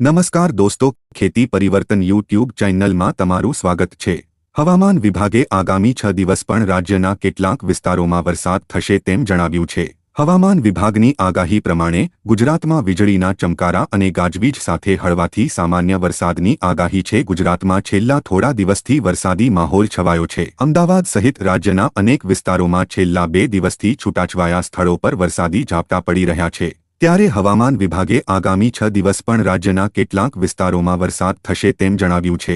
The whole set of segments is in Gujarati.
નમસ્કાર દોસ્તો, ખેતી પરિવર્તન યુટ્યુબ ચેનલમાં તમારું સ્વાગત છે. હવામાન વિભાગે આગામી છ દિવસ પણ રાજ્યના કેટલાક વિસ્તારોમાં વરસાદ થશે તેમ જણાવ્યું છે. હવામાન વિભાગની આગાહી પ્રમાણે, ગુજરાતમાં વીજળીના ચમકારા અને ગાજવીજ સાથે હળવાથી સામાન્ય વરસાદની આગાહી છે. ગુજરાતમાં છેલ્લા થોડા દિવસથી વરસાદી માહોલ છવાયો છે. અમદાવાદ સહિત રાજ્યના અનેક વિસ્તારોમાં છેલ્લા બે દિવસથી છૂટાછવાયા સ્થળો પર વરસાદી ઝાપટા પડી રહ્યા છે. ત્યારે હવામાન વિભાગે આગામી છ દિવસ પણ રાજ્યના કેટલાક વિસ્તારોમાં વરસાદ થશે તેમ જણાવ્યું છે.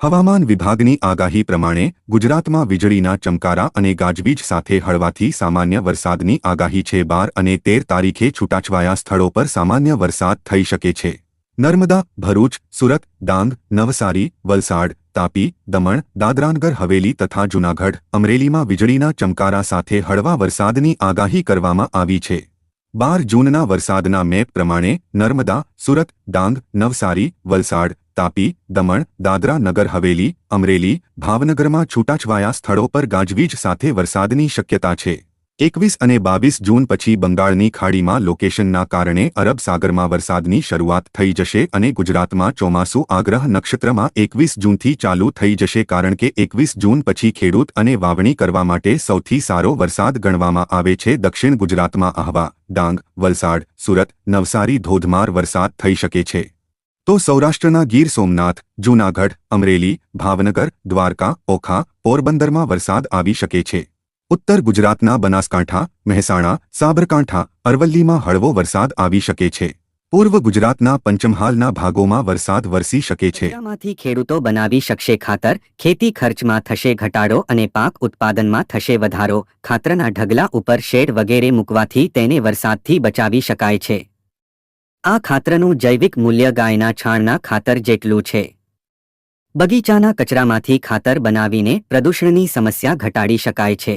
હવામાન વિભાગની આગાહી પ્રમાણે ગુજરાતમાં વીજળીના ચમકારા અને ગાજવીજ સાથે હળવાથી સામાન્ય વરસાદની આગાહી છે. બાર અને તેર તારીખે છૂટાછવાયા સ્થળો પર સામાન્ય વરસાદ થઈ શકે છે. નર્મદા, ભરૂચ, સુરત, ડાંગ, નવસારી, વલસાડ, તાપી, દમણ, દાદરાનગર, હવેલી તથા જૂનાગઢ, અમરેલીમાં વીજળીના ચમકારા સાથે હળવા વરસાદની આગાહી કરવામાં આવી છે. બાર જૂનના વરસાદના મેપ પ્રમાણે નર્મદા, સુરત, ડાંગ, નવસારી, વલસાડ, તાપી, દમણ, દાદરા નગર, હવેલી, અમરેલી, ભાવનગરમાં છૂટાછવાયા સ્થળો પર ગાજવીજ સાથે વરસાદની શક્યતા છે. એકવીસ અને બાવીસ જૂન પછી બંગાળની ખાડીમાં લોકેશનના કારણે અરબ સાગરમાં વરસાદની શરૂઆત થઈ જશે અને ગુજરાતમાં ચોમાસું આગ્રહ નક્ષત્રમાં એકવીસ જૂનથી ચાલુ થઈ જશે કારણ કે એકવીસ જૂન પછી ખેડૂત અને વાવણી કરવા માટે સૌથી સારો વરસાદ ગણવામાં આવે છે. દક્ષિણ ગુજરાતમાં આહવા, ડાંગ, વલસાડ, સુરત, નવસારી, ધોધમાર વરસાદ થઈ શકે છે. તો સૌરાષ્ટ્રના ગીર સોમનાથ, જૂનાગઢ, અમરેલી, ભાવનગર, દ્વારકા, ઓખા, પોરબંદરમાં વરસાદ આવી શકે છે. ઉત્તર ગુજરાતના બનાસકાંઠા, મહેસાણા, સાબરકાંઠા, અરવલ્લીમાં હળવો વરસાદ આવી શકે છે. પૂર્વ ગુજરાતના પંચમહાલના ભાગોમાં વરસાદ વરસી શકે છે. માંથી ખેડૂતો બનાવી શકશે ખાતર, ખેતી ખર્ચમાં થશે ઘટાડો અને પાક ઉત્પાદનમાં થશે વધારો. ખાતરના ઢગલા ઉપર શેડ વગેરે મૂકવાથી તેને વરસાદથી બચાવી શકાય છે. આ ખાતરનું જૈવિક મૂલ્ય ગાયના છાણના ખાતર જેટલું છે. બગીચાના કચરામાંથી ખાતર બનાવીને પ્રદૂષણની સમસ્યા ઘટાડી શકાય છે.